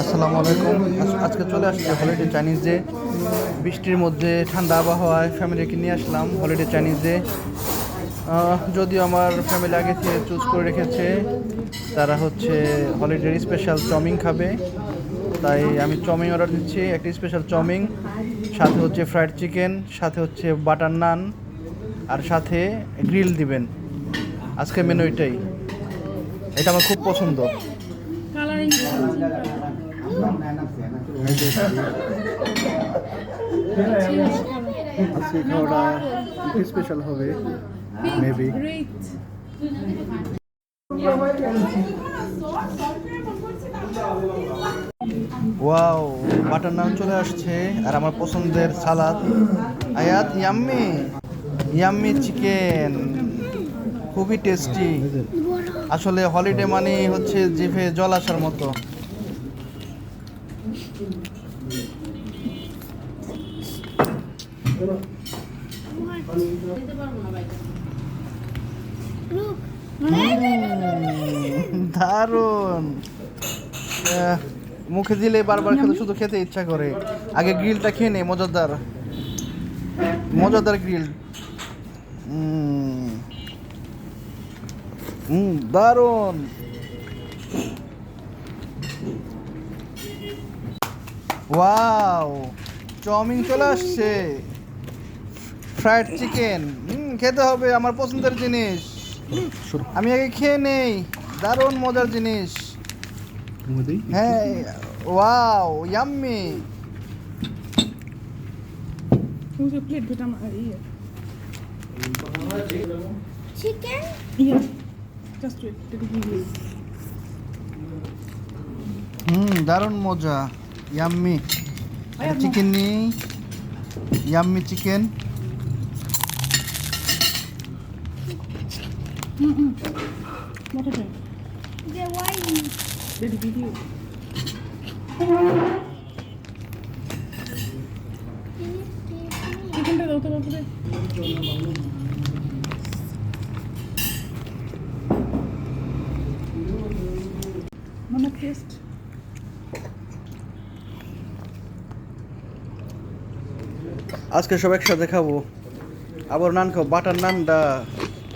আসসালামু আলাইকুম। আজকে চলে আসছে হলিডে চাইনিজে বৃষ্টির মধ্যে ঠান্ডা আবহাওয়ায় ফ্যামিলিকে নিয়ে আসলাম হলিডে চাইনিজে যদিও আমার ফ্যামিলি আগে থেকে চুজ করে রেখেছে, তারা হচ্ছে হলিডের স্পেশাল চাউমিন খাবে। তাই আমি চাউমিন অর্ডার দিচ্ছি, একটি স্পেশাল চাউমিন, সাথে হচ্ছে ফ্রাইড চিকেন, সাথে হচ্ছে বাটার নান, আর সাথে গ্রিল দিবেন। আজকে মেনু এটাই। এটা আমার খুব পছন্দ। কালারিং আজকে খাওয়াটা স্পেশাল হবে maybe great wow butter naan চলে আসছে, আর আমার পছন্দের salad. Ayat yummy yummy chicken খুবই টেস্টি আসলে হলিডে মানে হচ্ছে জিভে জল আসার মতো। দারুণ। মুখে দিলে বারবার খেতে শুধু খেতে ইচ্ছা করে। আগে গ্রিলটা খেয়ে নে, মজাদার। মজাদার গ্রিল। হুম দারুণ। ওয়াও। চাউমিন চলে আসছে। ফ্রাইড চিকেন হুম খেতে হবে আমার পছন্দের জিনিস। আমি আগে খেয়ে নেই। দারুণ মজার জিনিস। হ্যাঁ ওয়াও ইয়াম্মি। give you? হুম দারুণ মজা। ইয়াম্মি। চিকেন নিই ইয়াম্মি চিকেন What আজকে সব একসাথে খাব। আবার নান খাব। বাটার নানটা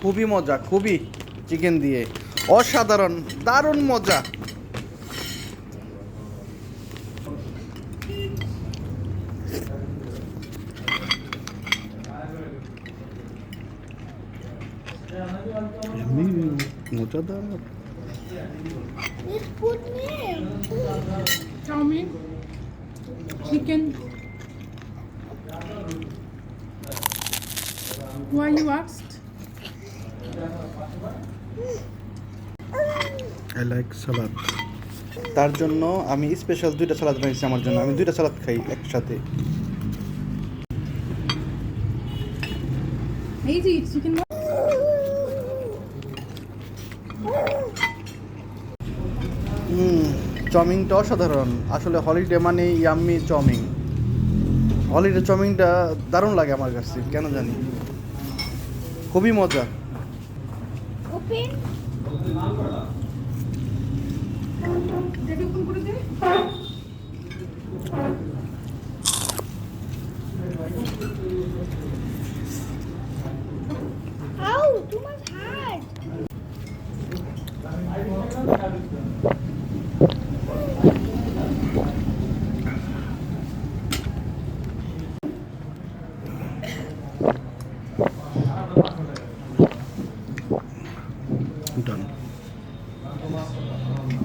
খুবই মজা খুবই চিকেন দিয়ে। অসাধারণ দারুণ মজা। মজাদার chowmein chicken. Why you asked? I like salad তার জন্য আমি স্পেশাল দুইটা সালাদ বানিয়েছি আমার জন্য। আমি দুইটা সালাদ খাই একসাথে। এই যে চিকেন হুম চাউমিনটা অসাধারণ। আসলে হলিডে মানে ইয়াম্মি চাউমিন। হলিডে চাউমিনটা দারুণ লাগে আমার কাছে কেন জানি। খুবই মজা। ওপেন